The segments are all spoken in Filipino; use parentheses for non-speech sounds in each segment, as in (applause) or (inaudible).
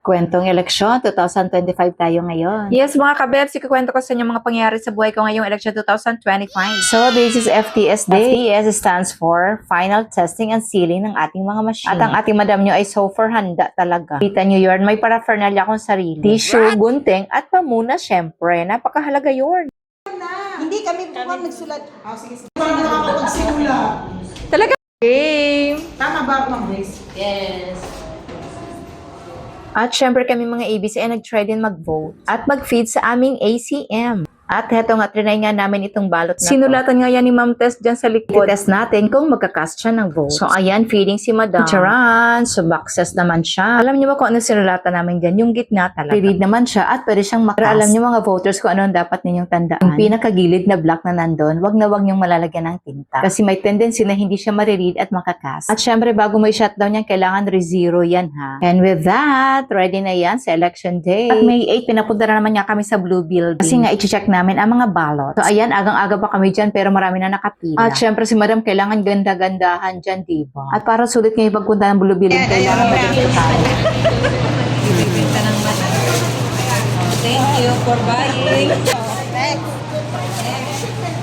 Kwentong eleksyon, 2025 tayo ngayon. Yes, mga kabebs, ikukwento ko sa inyo mga pangyayari sa buhay ko ngayong election 2025. So, this is FTS Day. FTS stands for Final Testing and Sealing ng ating mga machine. At ang ating madam nyo ay so for handa talaga. Kita nyo yun, may paraphernalia akong sarili. Tissue, gunting, at pamuna, syempre. Napakahalaga yun. Hindi kami po nagsulat. Ah, sige. sige. Parang nakakapagsimula. Talaga? Game! Tama ba ako, Grace? At syempre kami mga ABC ay nag-try din mag-vote at mag-feed sa aming ACM. At heto nga, trinay nga namin itong balot na to. Sinulatan nga yan ni Ma'am Tess dyan sa likod. Test natin kung magkakast siya ng vote. So, ayan, feeding si Madam. Charan, so boxes naman siya. Alam niyo ba kung ano sinulatan namin dyan? Yung gitna talaga. Read naman siya at pwede siyang makast. Pero alam niyo mga voters kung ano ang dapat ninyong tandaan. Yung pinakagilid na block na nandun, wag na wag niyong malalagyan ng tinta. Kasi may tendency na hindi siya mariread at makakast. At syempre, bago mo i-shutdown yan, kailangan re-zero yan ha. And with that, ready na yan sa election day. At May 8, pinapunta na naman niya kami sa Blue Building. Kasi nga, i-check namin ang mga ballots. So ayan, agang-aga pa kami dyan pero marami na nakapila. At syempre si Madam kailangan ganda-gandahan dyan, diba? At para sulit ngayon pagpunta ng Blue Building, kailangan maganda tayo. Thank you for buying.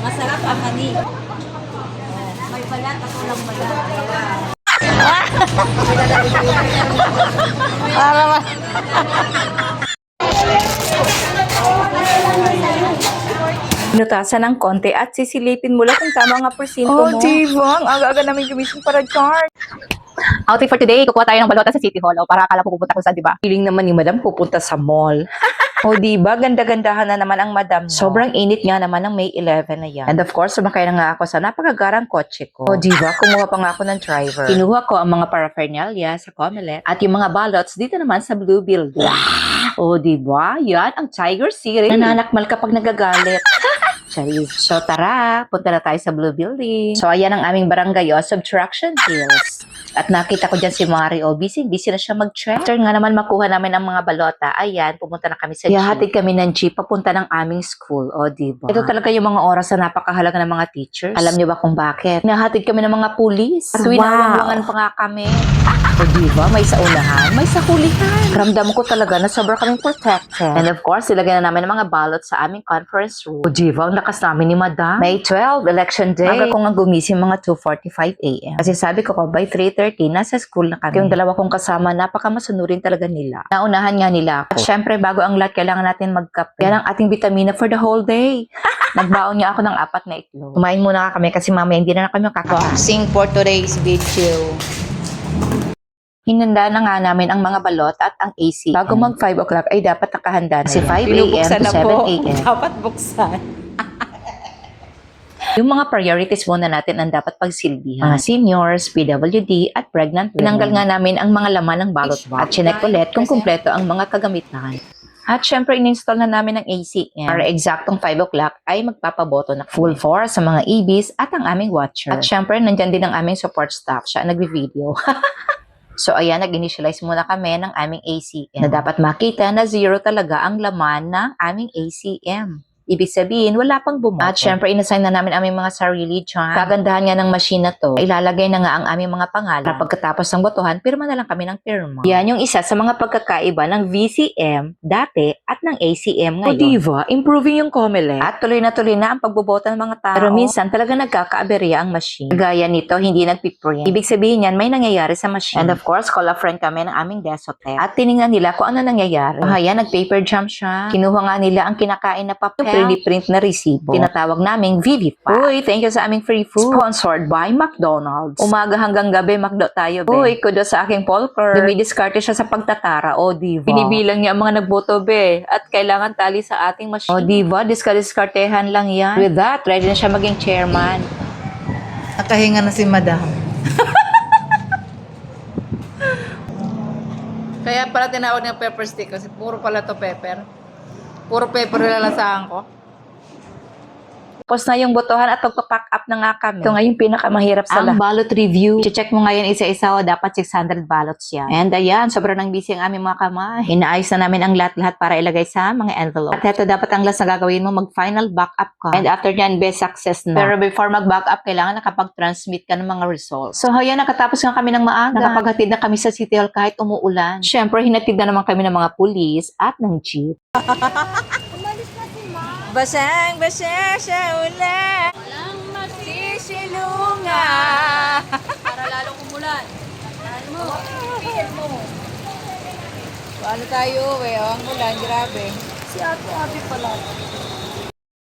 Masarap ang mani. May balat ako lang balat. Nutasan ng konti at sisilipin mo lang kung tama nga porsinto Oh, mo. diba? Ang aga-aga namin gumising para chart. Outing for today, kukuha tayo ng balota sa City Hall. O, para akala pupunta ko sa, di ba? Feeling naman ni Madam pupunta sa mall. (laughs) O diba, ganda-gandahan na naman ang madam niyo. Sobrang init nga naman ng May 11 na yan. And of course, sumakay na nga ako sa napakagarang kotse ko. O diba, kumuha pa nga ako ng driver. Kinuha ko ang mga paraphernalia sa Comelec at yung mga ballots dito naman sa Blue Building. O, di ba? Yan ang Tiger City. Nananakmal kapag nagagalit. (laughs) Charis. So, tara, punta na tayo sa Blue Building. So, ayan ang aming barangay, o, Subtraction Hills. At nakita ko dyan si Mario. Busy, busy na siya mag-check. After nga naman makuha namin ang mga balota, ayan, pumunta na kami sa jeep. Ihahatid kami ng jeep papunta ng aming school. O, di ba? Ito talaga yung mga oras na napakahalaga ng mga teachers. Alam niyo ba kung bakit? Nahatid kami ng mga pulis. At Wow. winawangwangan pa nga kami. O, di ba? May sa unahan, may sa hulihan. Ramdam ko talaga na sobra kaming protected. And of course, ilagay na namin ang mga balot sa aming conference room. O, di ba? Ang lakas namin ni Madam. May 12, election day. Aga ko nga gumising mga 2.45 a.m. Kasi sabi ko ko, by 3.30, nasa school na kami. Yung dalawa kong kasama, napakamasunurin talaga nila. Naunahan nga nila ako. At syempre, bago ang lahat, kailangan natin magkape. Yan ang ating vitamina for the whole day. (laughs) Nagbaon niya ako ng apat na itlog. Kumain muna nga kami kasi mamaya hindi na, na kami. Boxing for today's video. Hinanda na nga namin ang mga balot at ang AC. Bago mag 5 o'clock ay dapat nakahanda na. Kasi 5 a.m. To na 7 po. a.m. (laughs) Dapat buksan. (laughs) Yung mga priorities muna natin ang dapat pagsilbihan. Mga seniors, PWD, at pregnant. Tinanggal nga namin ang mga laman ng ballot box. At chinek ulit kung kumpleto ang mga kagamitan. At syempre, in-install na namin ang ACM. Para eksaktong 5 o'clock ay magpapaboto na full force sa mga EBs at ang aming watcher. At syempre, nandyan din ang aming support staff. Siya ang nagbi-video. (laughs) So ayan, nag-initialize muna kami ng aming ACM na dapat makita na zero talaga ang laman ng aming ACM. Ibig sabihin, wala pang bumoto. At syempre, inassign na namin aming mga sarili dyan. Kagandahan nga ng machine na to, ilalagay na nga ang aming mga pangalan. Pagkatapos ng botohan, pirma na lang kami ng pirma. Yan yung isa sa mga pagkakaiba ng VCM dati at ng ACM ngayon. O diba, improving yung Comelec. At tuloy na tuloy na ang pagboboto ng mga tao. Pero minsan talaga nagkakaaberya ang machine. Gaya nito, hindi nagpiprint. Ibig sabihin yan, may nangyayari sa machine. And of course, call a friend kami ng aming desotep. At tiningnan nila kung ano nangyayari. Ah, yan, nag-paper jump siya. Kinuha nga nila ang kinakain na papel. Yung print na resibo. Tinatawag naming Vivify. Uy, thank you sa aming free food. Sponsored by McDonald's. Umaga hanggang gabi, McDo tayo, be. Uy, kudos sa aking Polker. Dumidiskarte siya sa pagtatara. O, diva. Binibilang niya ang mga nagboto, be. At kailangan tali sa ating machine. O, diba? Diskadiskartehan lang yan. With that, ready na siya maging chairman. Nakahinga na si Madam. (laughs) Kaya pala tinawag ng pepper stick kasi puro pala to pepper. Puro pepper na lalasahan ko. Tapos na yung botohan at magpa-pack up na nga kami. Ito nga yung pinakamahirap sa Ang lahat. ballot review. Check mo ngayon isa-isa o dapat 600 ballots yan. And ayan, sobrang nang busy ang aming mga kamay. Inaayos na namin ang lahat-lahat para ilagay sa mga envelope. At ito dapat ang last na gagawin mo, mag-final backup ka. And after nyan, best success na. Pero before mag-backup, kailangan nakapag-transmit ka ng mga results. So ayan, nakatapos nga kami ng maaga. Nakapaghatid na kami sa City Hall kahit umuulan. Siyempre, hinatid na naman kami ng mga pulis at ng jeep. (laughs) Basang basa sa ulan. Walang masisilungan. Para lalong umulan. Ano mo? Mo. Paano tayo, eh? Ang ulan, grabe. Si Ate Abi pala.